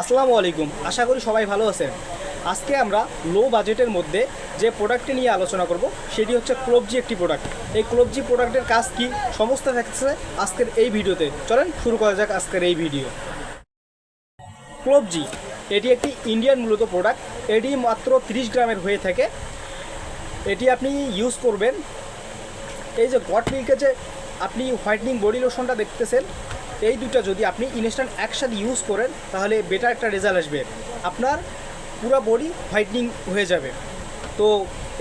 আসসালামু আলাইকুম। আশা করি সবাই ভালো আছেন। আজকে আমরা লো বাজেটের মধ্যে যে প্রোডাক্টটি নিয়ে আলোচনা করব, সেটি হচ্ছে ক্লোবজি একটি প্রোডাক্ট এই ক্লোবজি প্রোডাক্টের কাজ কি, সমস্ত থাকছে আজকের এই ভিডিওতে। চলেন শুরু করা যাক আজকের এই ভিডিও। ক্লোবজি এটি একটি ইন্ডিয়ান মূলত প্রোডাক্ট এটি মাত্র 30 গ্রামের হয়ে থাকে। এটি আপনি ইউজ করবেন। এই যে গট মিল্কে যে আপনি হোয়াইটনিং বডি লোশনটা দেখতেছেন এই দুটো যদি আপনি ইনস্ট্যান্ট একসাথে ইউজ করেন, তাহলে বেটার একটা রেজাল্ট আসবে। আপনার পুরো বডি হোয়াইটনিং হয়ে যাবে। তো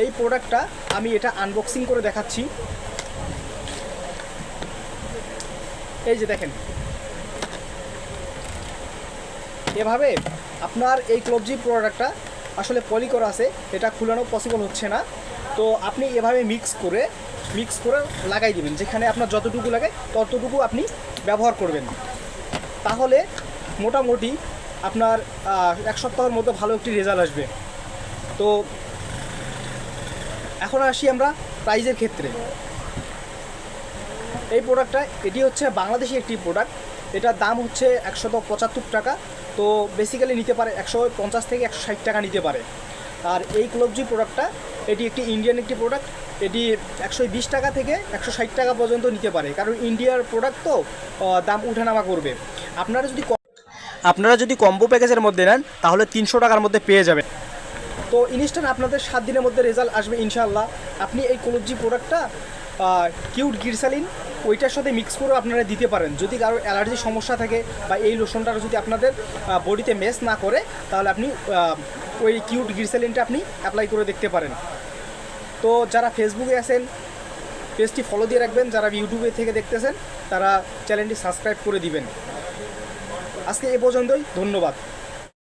এই প্রোডাক্টটা আমি এটা আনবক্সিং করে দেখাচ্ছি। এই যে দেখেন। এভাবে আপনার এই ক্লবজি প্রোডাক্টটা আসলে পলি করা আছে, এটা খুলানো পসিবল হচ্ছে না। তো আপনি এভাবে মিক্স করে মিক্স করে লাগাই দিবেন। যেখানে আপনার যতটুকু লাগে, ততটুকু আপনি ব্যবহার করবেন। তাহলে মোটামুটি আপনার এক সপ্তাহের মধ্যে ভালো একটি রেজাল্ট আসবে। তো এখন আসি আমরা প্রাইজের ক্ষেত্রে। এই প্রোডাক্টটা এটি হচ্ছে বাংলাদেশি একটি প্রোডাক্ট এটার দাম হচ্ছে একশত পঁচাত্তর টাকা। তো বেসিক্যালি নিতে পারে একশো পঞ্চাশ থেকে একশো ষাট টাকা নিতে পারে। আর এই ক্লোবজি প্রোডাক্টটা এটি একটি ইন্ডিয়ান একটি প্রোডাক্ট এটি একশো বিশ টাকা থেকে একশো ষাট টাকা পর্যন্ত নিতে পারে। কারণ ইন্ডিয়ার প্রোডাক্ট তো দাম উঠানামা করবে। আপনারা যদি আপনারা যদি কম্বো প্যাকেজের মধ্যে নেন, তাহলে তিনশো টাকার মধ্যে পেয়ে যাবেন। তো ইনস্ট্যান্ট আপনাদের সাত দিনের মধ্যে রেজাল্ট আসবে ইনশাল্লাহ আপনি এই কলবজি প্রোডাক্টটা কিউট গিরসালিন ওইটার সাথে মিক্স করে আপনারা দিতে পারেন। যদি কারও অ্যালার্জির সমস্যা থাকে বা এই লোশনটা যদি আপনাদের বডিতে মেস না করে, তাহলে আপনি ওই কিউট গিরসালিনটা আপনি অ্যাপ্লাই করে দেখতে পারেন। তো যারা ফেসবুকে আছেন, পেজটি ফলো দিয়ে রাখবেন। যারা ইউটিউবে থেকে দেখতেছেন, তারা চ্যানেলটি সাবস্ক্রাইব করে দিবেন। আজকে এ পর্যন্তই। ধন্যবাদ।